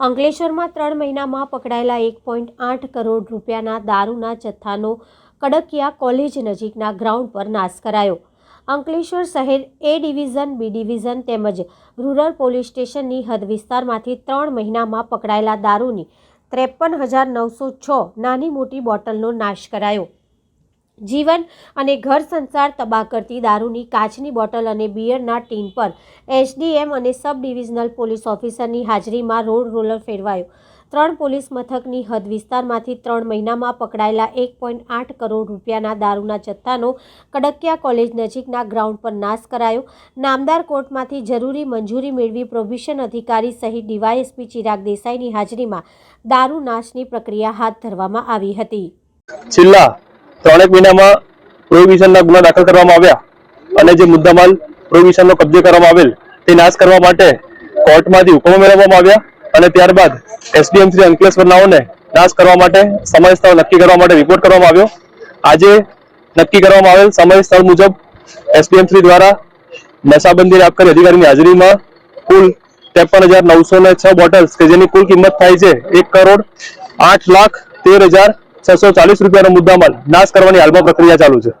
અંકલેશ્વરમાં ત્રણ મહિનામાં પકડાયેલા એક પોઈન્ટ આઠ કરોડ રૂપિયાના દારૂના જથ્થાનો કડકિયા કોલેજ નજીકના ગ્રાઉન્ડ પર નાશ કરાયો. અંકલેશ્વર શહેર એ ડિવિઝન, બી ડિવિઝન તેમજ રૂરલ પોલીસ સ્ટેશનની હદ વિસ્તારમાંથી ત્રણ મહિનામાં પકડાયેલા દારૂની ત્રેપન હજાર નવસો છ નાની મોટી બોટલનો નાશ કરાયો. જીવન અને ઘર સંસાર તબાહ કરતી દારૂની કાચની બોટલ અને બિયરના ટીન પર એસડીએમ અને સબ ડિવિઝનલ પોલીસ ઓફિસરની હાજરીમાં રોડ રોલર ફેરવાયો. ત્રણ પોલીસ મથકની હદ વિસ્તારમાંથી ત્રણ મહિનામાં પકડાયેલા એક પોઈન્ટ આઠ કરોડ રૂપિયાના દારૂના જથ્થાનો કડકિયા કોલેજ નજીકના ગ્રાઉન્ડ પર નાશ કરાયો. નામદાર કોર્ટમાંથી જરૂરી મંજૂરી મેળવી પ્રોબિશન અધિકારી સહિત ડીવાયએસપી ચિરાગ દેસાઈની હાજરીમાં દારૂ નાશની પ્રક્રિયા હાથ ધરવામાં આવી હતી. છેલ્લા ત્રણેક મહિનામાં પ્રોહિબિશનના ગુના દાખલ કરવામાં આવ્યા અને જે મુદ્દામાલ પ્રોહિબિશનનો કબજે કરવામાં આવેલ તે નાશ કરવા માટે કોર્ટમાંથી હુકમો મેળવવામાં આવ્યા અને ત્યારબાદ એસડીએમ શ્રી અંકલેશ્વરનાઓને નાશ કરવા માટે સમય સ્થળ નક્કી કરવા માટે રિપોર્ટ કરવામાં આવ્યો. આજે નક્કી કરવામાં આવેલ સમય સ્થળ મુજબ એસડીએમ શ્રી દ્વારા નશાબંધી આબકારી અધિકારીની હાજરીમાં કુલ ત્રેપન હજાર નવસો ને છ બોટલ્સ કે જેની કુલ કિંમત થાય છે એક કરોડ આઠ લાખ તેર હજાર છસો ચાલીસ રૂપિયાનો મુદ્દામાલ નાશ કરવાની હાલમાં પ્રક્રિયા ચાલુ છે.